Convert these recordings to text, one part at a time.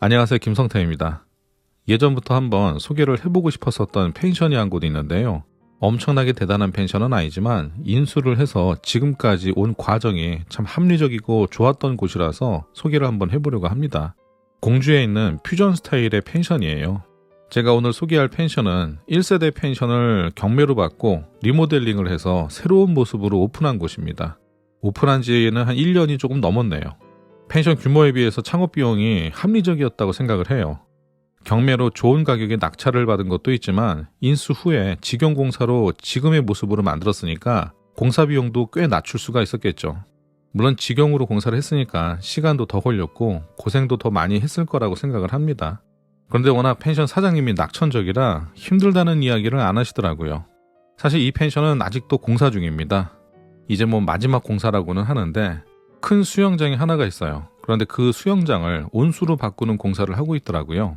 안녕하세요. 김성태입니다. 예전부터 한번 소개를 해보고 싶었었던 펜션이 한 곳이 있는데요. 엄청나게 대단한 펜션은 아니지만 인수를 해서 지금까지 온 과정이 참 합리적이고 좋았던 곳이라서 소개를 한번 해보려고 합니다. 공주에 있는 퓨전 스타일의 펜션이에요. 제가 오늘 소개할 펜션은 1세대 펜션을 경매로 받고 리모델링을 해서 새로운 모습으로 오픈한 곳입니다. 오픈한 지는 한 1년이 조금 넘었네요. 펜션 규모에 비해서 창업 비용이 합리적이었다고 생각을 해요. 경매로 좋은 가격에 낙찰을 받은 것도 있지만 인수 후에 직영 공사로 지금의 모습으로 만들었으니까 공사 비용도 꽤 낮출 수가 있었겠죠. 물론 직영으로 공사를 했으니까 시간도 더 걸렸고 고생도 더 많이 했을 거라고 생각을 합니다. 그런데 워낙 펜션 사장님이 낙천적이라 힘들다는 이야기를 안 하시더라고요. 사실 이 펜션은 아직도 공사 중입니다. 이제 뭐 마지막 공사라고는 하는데 큰 수영장이 하나가 있어요. 그런데 그 수영장을 온수로 바꾸는 공사를 하고 있더라고요.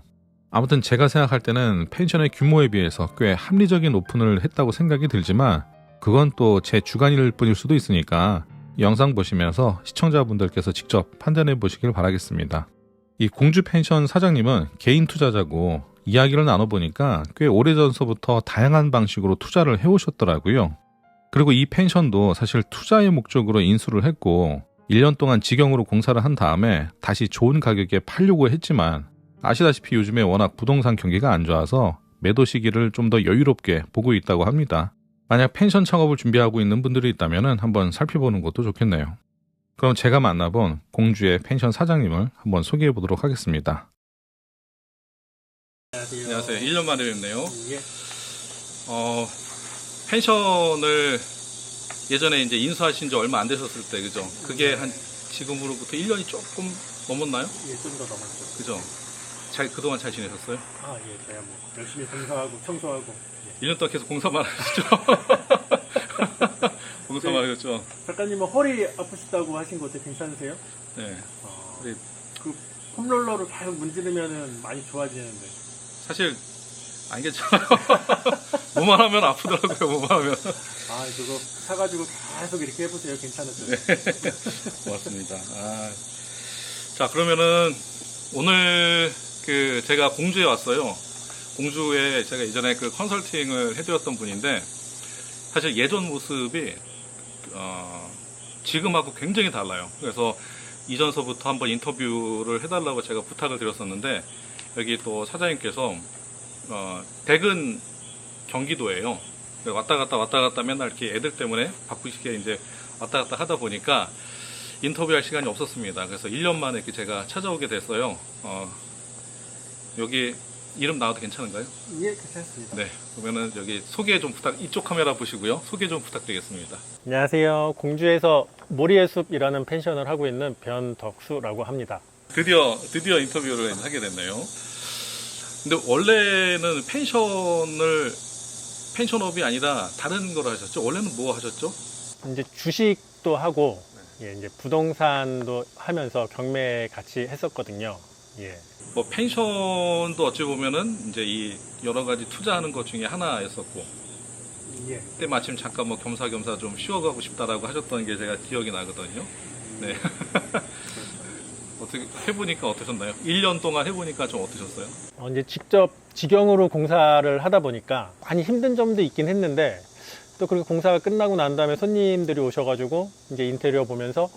아무튼 제가 생각할 때는 펜션의 규모에 비해서 꽤 합리적인 오픈을 했다고 생각이 들지만 그건 또 제 주관일 뿐일 수도 있으니까 영상 보시면서 시청자분들께서 직접 판단해 보시길 바라겠습니다. 이 공주 펜션 사장님은 개인 투자자고 이야기를 나눠보니까 꽤 오래전서부터 다양한 방식으로 투자를 해오셨더라고요. 그리고 이 펜션도 사실 투자의 목적으로 인수를 했고 1년 동안 직영으로 공사를 한 다음에 다시 좋은 가격에 팔려고 했지만 아시다시피 요즘에 워낙 부동산 경기가 안 좋아서 매도 시기를 좀 더 여유롭게 보고 있다고 합니다. 만약 펜션 창업을 준비하고 있는 분들이 있다면 한번 살펴보는 것도 좋겠네요. 그럼 제가 만나본 공주의 펜션 사장님을 한번 소개해 보도록 하겠습니다. 안녕하세요. 안녕하세요. 1년 만에 뵙네요. 예. 어, 펜션을 예전에 이제 인수하신 지 얼마 안 되셨을 때, 그죠? 그게 한 지금으로부터 1년이 조금 넘었나요? 예, 좀더 넘었죠. 그죠? 잘, 그동안 잘 지내셨어요? 아, 예, 저야 뭐 열심히 공사하고 청소하고. 예. 1년 동안 계속 공사만 하셨죠? 공사만 하셨죠? 작가님은 허리 아프시다고 하신 거 어때 괜찮으세요? 네. 아, 네. 그 폼롤러로 계속 문지르면은 많이 좋아지는데. 사실, 안 괜찮아요. 뭐만 하면 아프더라고요, 뭐만 하면. 아, 그거 사가지고 계속 이렇게 해보세요. 괜찮으세요? 고맙습니다. 아. 자, 그러면은 오늘 그 제가 공주에 왔어요. 공주에 제가 예전에 그 컨설팅을 해드렸던 분인데 사실 예전 모습이 어, 지금하고 굉장히 달라요. 그래서 이전서부터 한번 인터뷰를 해달라고 제가 부탁을 드렸었는데 여기 또 사장님께서 어, 댁은 경기도예요. 왔다 갔다 왔다 갔다 맨날 이렇게 애들 때문에 바쁘시게 이제 왔다 갔다 하다 보니까 인터뷰할 시간이 없었습니다. 그래서 1년 만에 이렇게 제가 찾아오게 됐어요. 어, 여기 이름 나와도 괜찮은가요? 예, 괜찮습니다. 네. 그러면은 여기 소개 좀 부탁, 이쪽 카메라 보시고요. 소개 좀 부탁드리겠습니다. 안녕하세요. 공주에서 모리의 숲이라는 펜션을 하고 있는 변덕수라고 합니다. 드디어, 드디어 인터뷰를 하게 됐네요. 근데 원래는 펜션을, 펜션업이 아니라 다른 걸 하셨죠? 원래는 뭐 하셨죠? 이제 주식도 하고, 예, 이제 부동산도 하면서 경매 같이 했었거든요. 예. 뭐 펜션도 어찌 보면은 이제 이 여러 가지 투자하는 것 중에 하나였었고 예. 그때 마침 잠깐 뭐 겸사겸사 좀 쉬어가고 싶다라고 하셨던 게 제가 기억이 나거든요. 네. 어떻게 해보니까 어떠셨나요? 1년 동안 해보니까 좀 어떠셨어요? 어, 이제 직접 직영으로 공사를 하다 보니까 많이 힘든 점도 있긴 했는데 또 그렇게 공사가 끝나고 난 다음에 손님들이 오셔가지고 이제 인테리어 보면서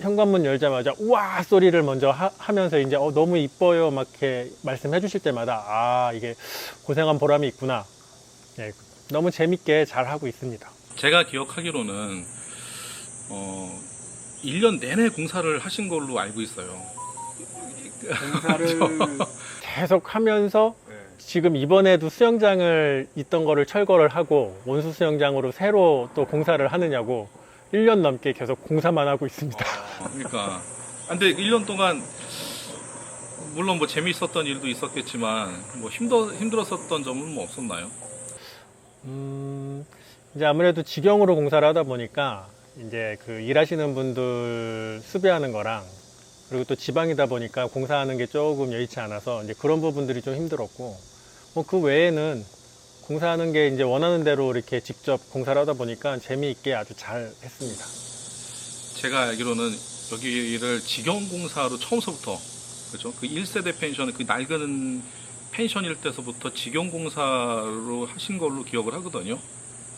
현관문 열자마자 우와 소리를 먼저 하, 면서 이제 어, 너무 이뻐요 막 이렇게 말씀해 주실 때마다 아 이게 고생한 보람이 있구나 예, 너무 재밌게 잘 하고 있습니다 제가 기억하기로는 어 1년 내내 공사를 하신 걸로 알고 있어요. 공사를 계속 하면서 지금 이번에도 수영장을 있던 거를 철거를 하고 원수 수영장으로 새로 또 공사를 하느냐고 1년 넘게 계속 공사만 하고 있습니다. 어, 그러니까. 아, 근데 1년 동안 물론 뭐 재미있었던 일도 있었겠지만 뭐 힘들 힘들었었던 점은 뭐 없었나요? 음, 이제 아무래도 직영으로 공사를 하다 보니까 이제 그 일하시는 분들 수배하는 거랑 그리고 또 지방이다 보니까 공사하는 게 조금 여의치 않아서 이제 그런 부분들이 좀 힘들었고 뭐 그 외에는 공사하는 게 이제 원하는 대로 이렇게 직접 공사를 하다 보니까 재미있게 아주 잘 했습니다. 제가 알기로는 여기를 직영공사로 처음서부터 그렇죠? 그 1세대 펜션 그 낡은 펜션일 때서부터 직영공사로 하신 걸로 기억을 하거든요.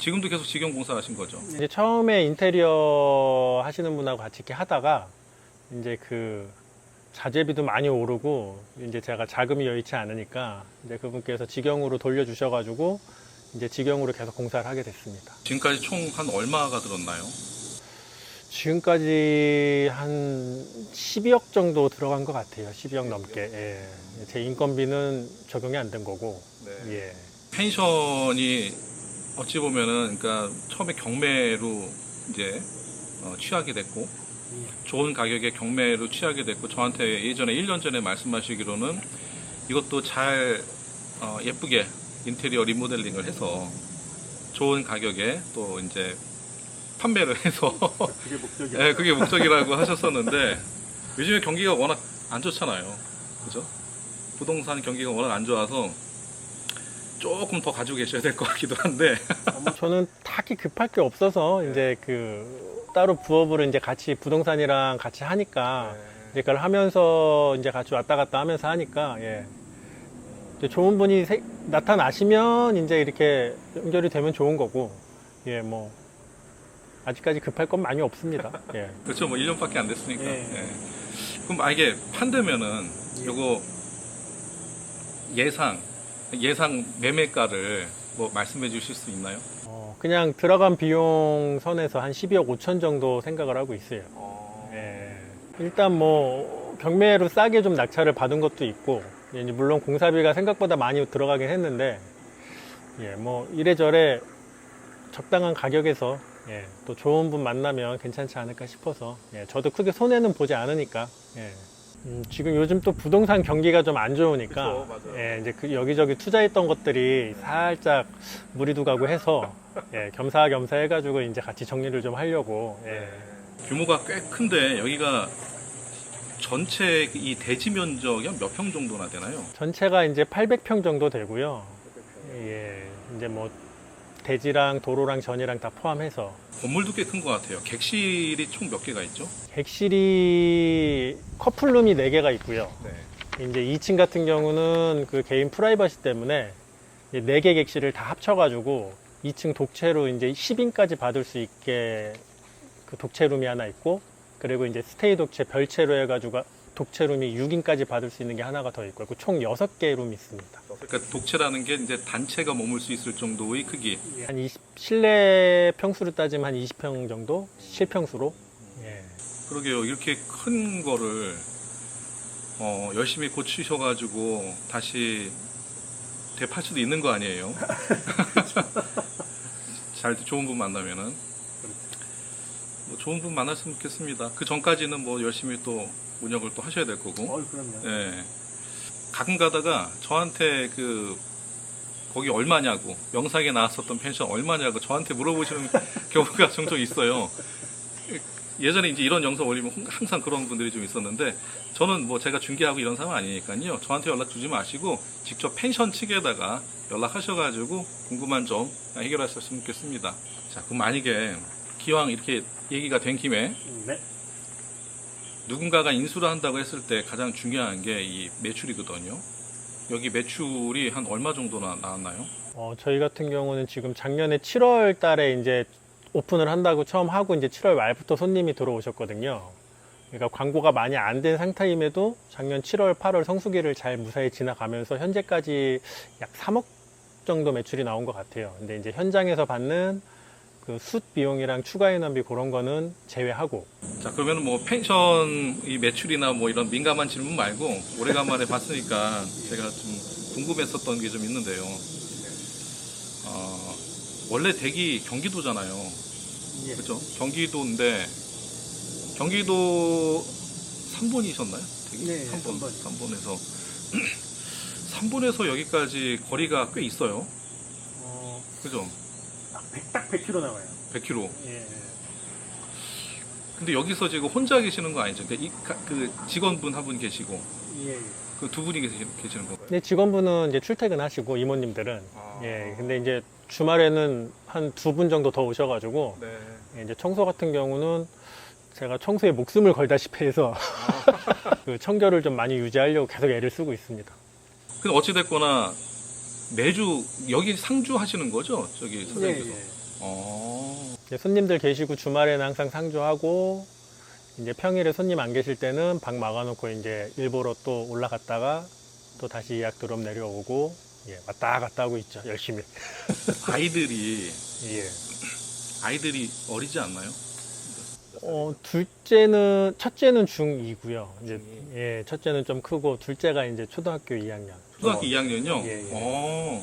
지금도 계속 직영 공사 하신 거죠. 이제 처음에 인테리어 하시는 분하고 같이 이렇게 하다가 이제 그 자재비도 많이 오르고 이제 제가 자금이 여의치 않으니까 이제 그분께서 직영으로 돌려주셔가지고 이제 직영으로 계속 공사를 하게 됐습니다. 지금까지 총 한 얼마가 들었나요? 지금까지 한 12억 정도 들어간 것 같아요. 12억 넘게. 예. 제 인건비는 적용이 안 된 거고. 예. 펜션이 어찌 보면은 그러니까 처음에 경매로 이제 어, 취하게 됐고 좋은 가격에 경매로 취하게 됐고 저한테 예전에 1년 전에 말씀하시기로는 이것도 잘 어, 예쁘게 인테리어 리모델링을 해서 좋은 가격에 또 이제 판매를 해서 그게 목적이요. 네, 그게 목적이라고 하셨었는데 요즘에 경기가 워낙 안 좋잖아요. 그죠? 부동산 경기가 워낙 안 좋아서 조금 더 가지고 계셔야 될 것 같기도 한데 저는 딱히 급할 게 없어서 이제 그 따로 부업으로 이제 같이 부동산이랑 같이 하니까 이제 그걸 하면서 이제 같이 왔다 갔다 하면서 하니까 예. 이제 좋은 분이 세- 나타나시면 이제 이렇게 연결이 되면 좋은 거고 예 뭐 아직까지 급할 건 많이 없습니다. 예. 그렇죠. 뭐 1년밖에 안 됐으니까. 예. 예. 그럼 만약에 판되면은 요거 예상 예상 매매가를 뭐 말씀해 주실 수 있나요? 어, 그냥 들어간 비용 선에서 한 12억 5천 정도 생각을 하고 있어요. 예. 일단 뭐 경매로 싸게 좀 낙찰을 받은 것도 있고 이제 물론 공사비가 생각보다 많이 들어가긴 했는데 예, 뭐 이래저래 적당한 가격에서 예, 또 좋은 분 만나면 괜찮지 않을까 싶어서 예, 저도 크게 손해는 보지 않으니까 예. 음, 지금 요즘 또 부동산 경기가 좀 안 좋으니까 그쵸. 예, 이제 그 여기저기 투자했던 것들이 살짝 무리도 가고 해서 예, 겸사겸사 해가지고 이제 같이 정리를 좀 하려고 예. 규모가 꽤 큰데 여기가 전체 이 대지 면적이 한몇평 정도나 되나요? 전체가 이제 800평 정도 되고요. 예, 이제 뭐 대지랑 도로랑 전이랑 다 포함해서 건물도 꽤 큰 것 같아요. 객실이 총 몇 개가 있죠? 객실이 커플룸이 4개가 있고요. 네. 이제 2층 같은 경우는 그 개인 프라이버시 때문에 4개 객실을 다 합쳐가지고 2층 독채로 이제 10인까지 받을 수 있게 그 독채룸이 하나 있고 그리고 이제 스테이 독채 별채로 해가지고 독채 룸이 6인까지 받을 수 있는 게 하나가 더 있고 총 6개 룸이 있습니다. 그러니까 독채라는 게 이제 단체가 머물 수 있을 정도의 크기. 한 20, 실내 평수로 따지면 한 20평 정도? 실평수로? 예. 그러게요. 이렇게 큰 거를 어, 열심히 고치셔가지고 다시 되팔 수도 있는 거 아니에요? 잘 좋은 분 만나면은 뭐 좋은 분 만났으면 좋겠습니다. 그 전까지는 뭐 열심히 또 운영을 또 하셔야 될 거고. 그럼요. 예. 가끔 가다가 저한테 그 거기 얼마냐고 영상에 나왔었던 펜션 얼마냐고 저한테 물어보시는 경우가 종종 있어요. 예전에 이제 이런 영상 올리면 홍- 항상 그런 분들이 좀 있었는데 저는 뭐 제가 중개하고 이런 사람 아니니까요. 저한테 연락 주지 마시고 직접 펜션 측에다가 연락하셔가지고 궁금한 점 해결하셨으면 좋겠습니다. 자, 그럼 만약에 기왕 이렇게 얘기가 된 김에 네. 누군가가 인수를 한다고 했을 때 가장 중요한 게 이 매출이거든요. 여기 매출이 한 얼마 정도나 나왔나요? 어, 저희 같은 경우는 지금 작년에 7월 달에 이제 오픈을 한다고 처음 하고 이제 7월 말부터 손님이 들어오셨거든요. 그러니까 광고가 많이 안 된 상태임에도 작년 7월, 8월 성수기를 잘 무사히 지나가면서 현재까지 약 3억 정도 매출이 나온 것 같아요. 근데 이제 현장에서 받는 그 숯 비용이랑 추가 인원비 그런 거는 제외하고 자, 그러면 뭐 펜션 이 매출이나 뭐 이런 민감한 질문 말고 오래간만에 봤으니까 제가 좀 궁금했었던 게 좀 있는데요. 어, 원래 댁이 경기도잖아요. 그죠? 경기도인데 경기도 3번이셨나요? 댁이? 네, 3번. 삼번. 3번에서 3번에서 여기까지 거리가 꽤 있어요. 어, 그죠? 딱 100km 나와요. 100km. 예. 근데 여기서 지금 혼자 계시는 거 아니죠? 그러니까 이, 가- 그 직원분 한 분 계시고 예. 그 두 분이 계시, 계시는 건가요? 근데 직원분은 이제 출퇴근하시고 이모님들은 아. 예. 근데 이제 주말에는 한 두 분 정도 더 오셔가지고 네. 예, 이제 청소 같은 경우는 제가 청소에 목숨을 걸다시피 해서 그 청결을 좀 많이 유지하려고 계속 애를 쓰고 있습니다. 근데 어찌됐거나 매주 여기 상주 하시는 거죠? 저기 사장님께서. 어. 이제 손님들 계시고 주말에는 항상 상주하고 이제 평일에 손님 안 계실 때는 방 막아놓고 이제 일보러 또 올라갔다가 또 다시 예약 들어오면 내려오고 예, 왔다 갔다 하고 있죠 열심히. 아이들이 예. 아이들이 어리지 않나요? 어, 둘째는 첫째는 중2고요. 이제 예, 첫째는 좀 크고 둘째가 이제 초등학교 2학년. 초등학교 2학년요. 예, 예. 어.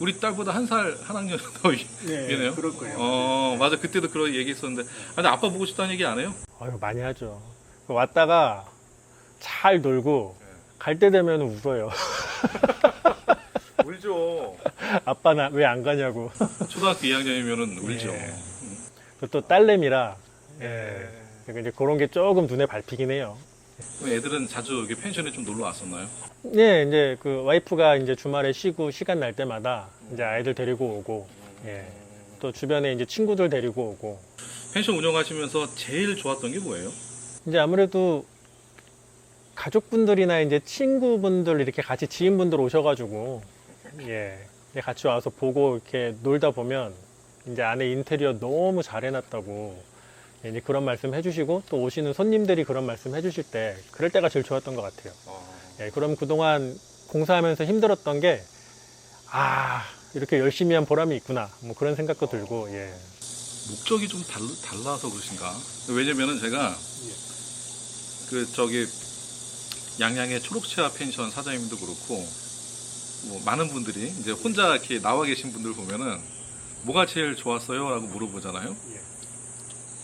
우리 딸보다 한 살 한 학년 더 위- 위네요. 그럴 거예요. 어, 맞아. 그때도 그런 얘기 했었는데. 아, 근데 아빠 보고 싶다는 얘기 안 해요? 아유, 많이 하죠. 왔다가 잘 놀고 네. 갈때 되면 울어요. 울죠. 아빠 나왜안 가냐고. 초등학교 2학년이면은 울죠. 예. 또 딸내미라 예. 그러니까 이제 그런 게 조금 눈에 밟히긴 해요. 그럼 애들은 자주 여기 펜션에 좀 놀러 왔었나요? 네, 이제 그 와이프가 이제 주말에 쉬고 시간 날 때마다 이제 아이들 데리고 오고, 예. 또 주변에 이제 친구들 데리고 오고, 펜션 운영하시면서 제일 좋았던 게 뭐예요? 이제 아무래도 가족분들이나 이제 친구분들 이렇게 같이 지인분들 오셔가지고, 예. 같이 와서 보고 이렇게 놀다 보면 이제 안에 인테리어 너무 잘 해놨다고 이제 그런 말씀 해주시고 또 오시는 손님들이 그런 말씀 해주실 때 그럴 때가 제일 좋았던 것 같아요. 예, 그럼 그동안 공사하면서 힘들었던 게, 아, 이렇게 열심히 한 보람이 있구나. 뭐 그런 생각도 들고, 예. 목적이 좀 달, 달라서 그러신가? 왜냐면은 제가 그 저기 양양의 초록치아 펜션 사장님도 그렇고 뭐 많은 분들이 이제 혼자 이렇게 나와 계신 분들 보면은 뭐가 제일 좋았어요? 라고 물어보잖아요.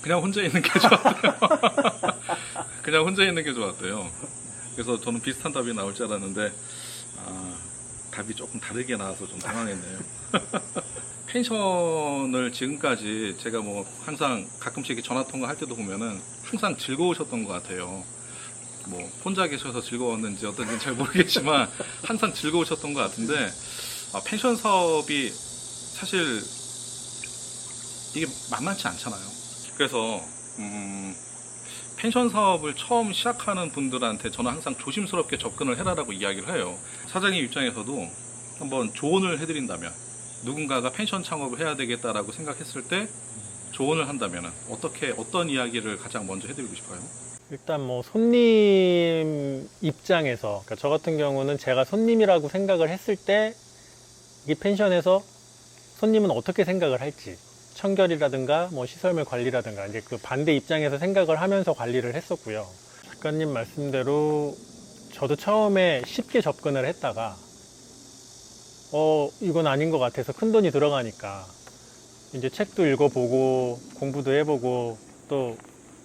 예. 그냥 혼자 있는 게 좋았대요. 그냥 혼자 있는 게 좋았대요. 그래서 저는 비슷한 답이 나올 줄 알았는데 아, 답이 조금 다르게 나와서 좀 당황했네요. 펜션을 지금까지 제가 뭐 항상 가끔씩 전화 통화 할 때도 보면은 항상 즐거우셨던 것 같아요. 뭐 혼자 계셔서 즐거웠는지 어떤지는 잘 모르겠지만 항상 즐거우셨던 것 같은데 아, 펜션 사업이 사실 이게 만만치 않잖아요. 그래서 음, 펜션 사업을 처음 시작하는 분들한테 저는 항상 조심스럽게 접근을 해라라고 이야기를 해요. 사장님 입장에서도 한번 조언을 해드린다면 누군가가 펜션 창업을 해야 되겠다라고 생각했을 때 조언을 한다면 어떻게 어떤 이야기를 가장 먼저 해드리고 싶어요? 일단 뭐 손님 입장에서, 그러니까 저 같은 경우는 제가 손님이라고 생각을 했을 때, 이 펜션에서 손님은 어떻게 생각을 할지, 청결이라든가 뭐 시설물 관리라든가, 이제 그 반대 입장에서 생각을 하면서 관리를 했었고요. 작가님 말씀대로 저도 처음에 쉽게 접근을 했다가, 어, 이건 아닌 것 같아서 큰 돈이 들어가니까, 이제 책도 읽어보고, 공부도 해보고, 또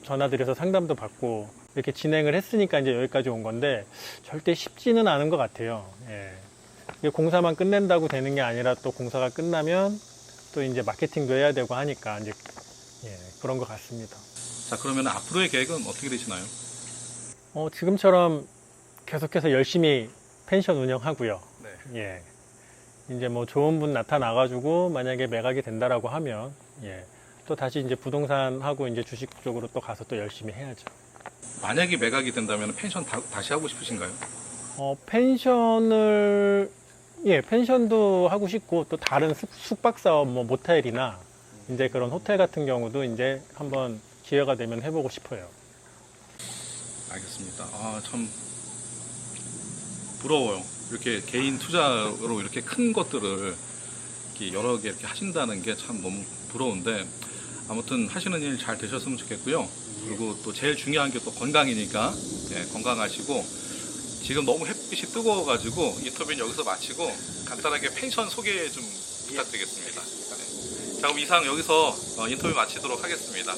전화드려서 상담도 받고, 이렇게 진행을 했으니까 이제 여기까지 온 건데, 절대 쉽지는 않은 것 같아요. 예. 공사만 끝낸다고 되는 게 아니라 또 공사가 끝나면 또 이제 마케팅도 해야 되고 하니까 이제, 예, 그런 것 같습니다. 자 그러면 앞으로의 계획은 어떻게 되시나요? 어, 지금처럼 계속해서 열심히 펜션 운영하고요. 네. 예. 이제 뭐 좋은 분 나타나가지고 만약에 매각이 된다라고 하면, 예. 또 다시 이제 부동산 하고 이제 주식 쪽으로 또 가서 또 열심히 해야죠. 만약에 매각이 된다면 펜션 다, 다시 하고 싶으신가요? 어, 펜션을, 예, 펜션도 하고 싶고, 또 다른 숙, 숙박 사업, 뭐, 모텔이나, 이제 그런 호텔 같은 경우도 이제 한번 기회가 되면 해보고 싶어요. 알겠습니다. 아, 참 부러워요. 이렇게 개인 투자로 이렇게 큰 것들을 이렇게 여러 개 이렇게 하신다는 게 참 너무 부러운데 아무튼 하시는 일 잘 되셨으면 좋겠고요. 그리고 또 제일 중요한 게 또 건강이니까 예, 건강하시고 지금 너무 햇빛이 뜨거워가지고 인터뷰는 여기서 마치고 간단하게 펜션 소개 좀 부탁드리겠습니다. 네. 자 그럼 이상 여기서 어, 인터뷰 마치도록 하겠습니다.